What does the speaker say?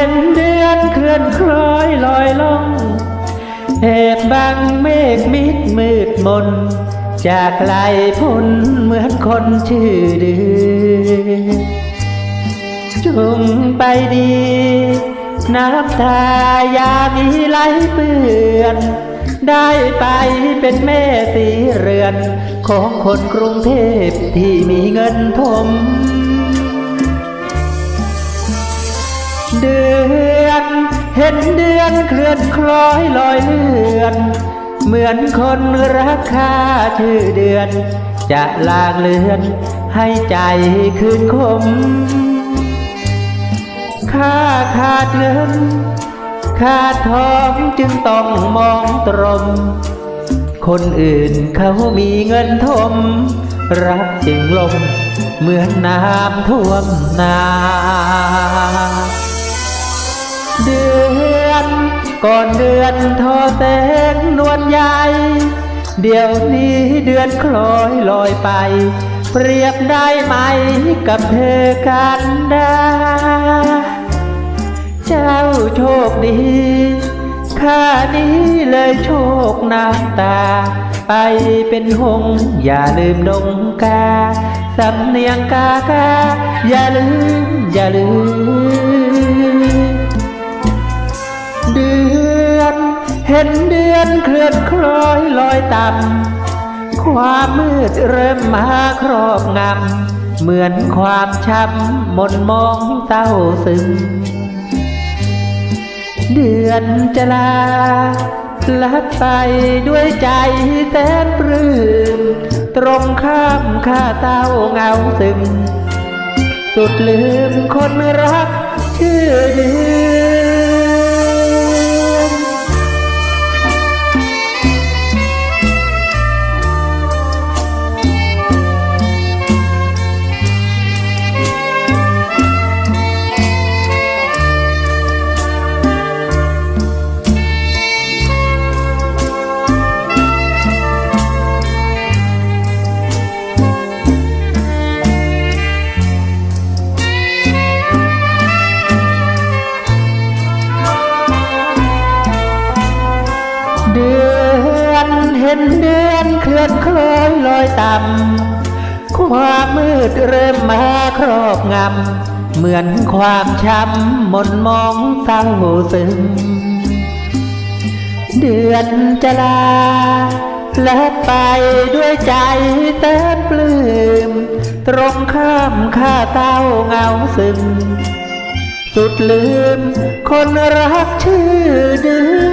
เดือนเห็นเดือนเคลื่อนคล้อยลอยล่องเหตุบังเมฆมิดมืดมน จากไกลพ้นเหมือนคนชื่อเดือนจงไปดี น้ำตายามีไหลเปื้อน ได้ไปเป็นแม่สีเรือน ของคนกรุงเทพที่มีเงินทม เดือน เห็นเดือนเคลื่อนคล้อยลอยเลือน เหมือนคนรักค่าชื่อเดือน จะลางเลือน ให้ใจคืนคมค่าขาดเงินขาดทองจึงต้องมองตรม คนอื่นเขามีเงินทม รักจึงลม เหมือนน้ำท่วมนา เดือน ก่อนเดือนทอแสงนวลใหญ่เดี๋ยวนี้เดือนคล้อยลอยไป เปรียบได้ไหมกับเธอกันดาเจ้าโชคดีข้านี้เลยโชคน้ำตา ไปเป็นหง อย่าลืมดงกา สำเนียงกากา อย่าลืม อย่าลืม เห็นเดือนเคลื่อนคล้อยลอยต่ำความมืดเริ่มมาครอบงำ เหมือนความช้ำหมนมองเศร้าซึม เดือนจะลาลับไปด้วยใจแสนปลื้มตรงข้ามข้าเต้าเงาซึม สุดลืมคนรักชื่อเดือน เดือนเห็นเดือนเคลื่อนคล้อยลอยต่ำความมืดเริ่มมาครอบงำ เหมือนความช้ำหมนมองเศร้าซึมเดือนจะลา และไปด้วยใจแสนปลื้มตรงข้ามข้าเต้าเงาซึมสุดลืม คนรักชื่อเดือน